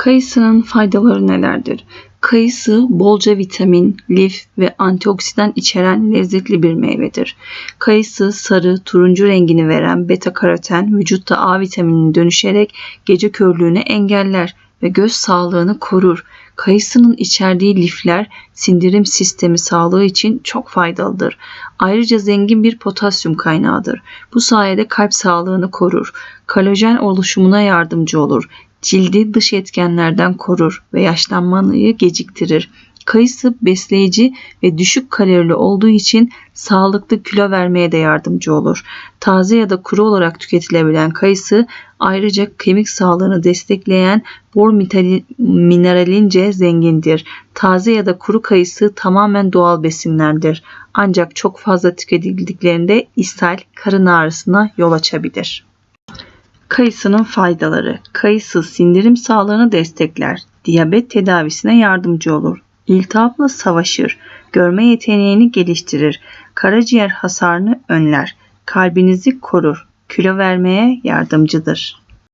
Kayısının faydaları nelerdir? Kayısı bolca vitamin, lif ve antioksidan içeren lezzetli bir meyvedir. Kayısı sarı, turuncu rengini veren beta karoten vücutta A vitaminine dönüşerek gece körlüğünü engeller ve göz sağlığını korur. Kayısının içerdiği lifler sindirim sistemi sağlığı için çok faydalıdır. Ayrıca zengin bir potasyum kaynağıdır. Bu sayede kalp sağlığını korur. Kolajen oluşumuna yardımcı olur. Cildi dış etkenlerden korur ve yaşlanmayı geciktirir. Kayısı besleyici ve düşük kalorili olduğu için sağlıklı kilo vermeye de yardımcı olur. Taze ya da kuru olarak tüketilebilen kayısı ayrıca kemik sağlığını destekleyen bor mineralince zengindir. Taze ya da kuru kayısı tamamen doğal besinlerdir. Ancak çok fazla tüketildiklerinde ishal, karın ağrısına yol açabilir. Kayısının faydaları. Kayısı sindirim sağlığını destekler. Diyabet tedavisine yardımcı olur. İltihapla savaşır. Görme yeteneğini geliştirir. Karaciğer hasarını önler. Kalbinizi korur. Kilo vermeye yardımcıdır.